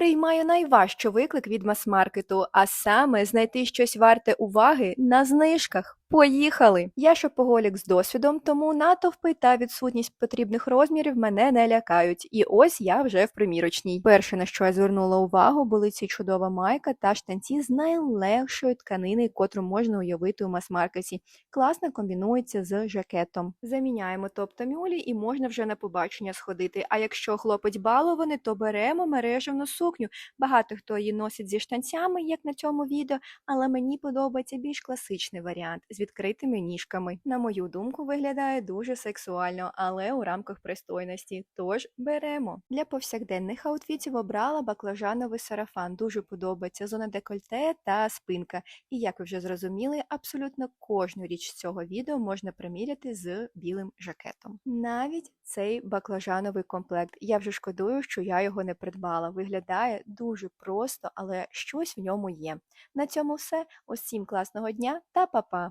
приймаю найважчий виклик від мас-маркету, а саме знайти щось варте уваги на знижках. Поїхали! Я шопоголік з досвідом, тому натовпи та відсутність потрібних розмірів мене не лякають. І ось я вже в примірочній. Перше, на що я звернула увагу, були ці чудова майка та штанці з найлегшої тканини, котру можна уявити у мас-маркеті. Класно комбінується з жакетом. Заміняємо топ і можна вже на побачення сходити. А якщо хлопець балований, то беремо мережевну сукню. Багато хто її носить зі штанцями, як на цьому відео, але мені подобається більш класичний варіант відкритими ніжками. На мою думку, виглядає дуже сексуально, але у рамках пристойності. Тож беремо. Для повсякденних аутфітів обрала баклажановий сарафан. Дуже подобається зона декольте та спинка. І як ви вже зрозуміли, абсолютно кожну річ з цього відео можна приміряти з білим жакетом. Навіть цей баклажановий комплект. Я вже шкодую, що я його не придбала. Виглядає дуже просто, але щось в ньому є. На цьому все. Усім класного дня та па-па!